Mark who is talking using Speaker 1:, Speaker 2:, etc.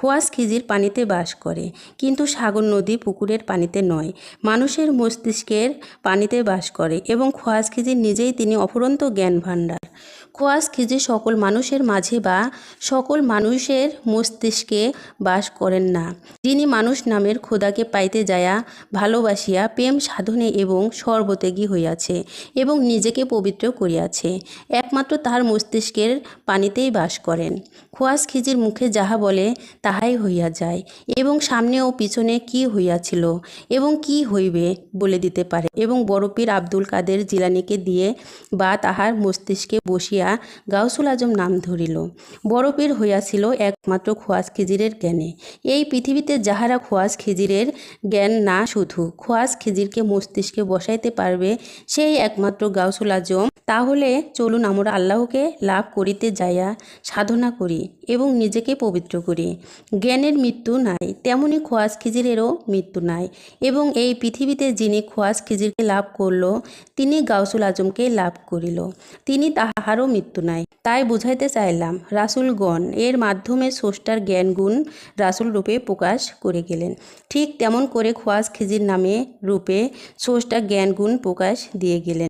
Speaker 1: খোয়াস খিজির পানিতে বাস করে। কিন্তু সাগর নদী পুকুরের পানিতে নয়, মানুষের মস্তিষ্কের পানিতে বাস করে এবং খোয়াস খিজির নিজেই তিনি অফুরন্ত জ্ঞান ভাণ্ডার। খোয়াস খিজির সকল মানুষের মাঝে বা সকল মানুষের মস্তিষ্কে বাস করেন না। যিনি মানুষ নামের খোদাকে পাইতে যায়া ভালোবাসিয়া প্রেম সাধনে এবং সর্বত্যাগী হইয়াছে এবং নিজেকে পবিত্র করিয়াছে, একমাত্র তাহার মস্তিষ্কের পানিতেই বাস করেন। খোয়াস খিজির মুখে যাহা বলে তাহাই হইয়া যায় এবং সামনে ও পিছনে কি হইয়াছিল এবং কি হইবে বলে দিতে পারে। এবং বড়পীর আব্দুল কাদের জিলানিকে দিয়ে বা তাহার মস্তিষ্কে বসিয়া গাউসুল আজম নাম ধরিল। বড়পীর হইয়াছিল একমাত্র খোয়াস খিজিরের জ্ঞানে। এই পৃথিবীতে যাহারা খোয়াস খিজিরের জ্ঞান না শুধু খোয়াস খিজিরকে মস্তিষ্কে বসাইতে পারবে সেই একমাত্র গাউসুল আজম, তাহলে চলুন আমরা আল্লাহকে লাভ করিতে যাইয়া সাধনা করি এবং নিজেকে পবিত্র করি। জ্ঞানের মৃত্যু নাই, তেমনি খোয়াস খিজিরেরও মৃত্যু নাই। এবং এই পৃথিবীতে যিনি খোয়াস খিজিরকে লাভ করল, তিনি গাউসুল আজমকে লাভ করিল। তিনি তাহারও মৃত্যু নাই। তাই বুঝাইতে চাইলাম, রাসুলগণ, এর মাধ্যমে স্রষ্টার জ্ঞানগুণ রাসুল রূপে প্রকাশ করে গেলেন। ঠিক তেমন করে খোয়াস খিজির নামে রূপে স্রষ্টা জ্ঞানগুণ প্রকাশ দিয়ে গেলেন।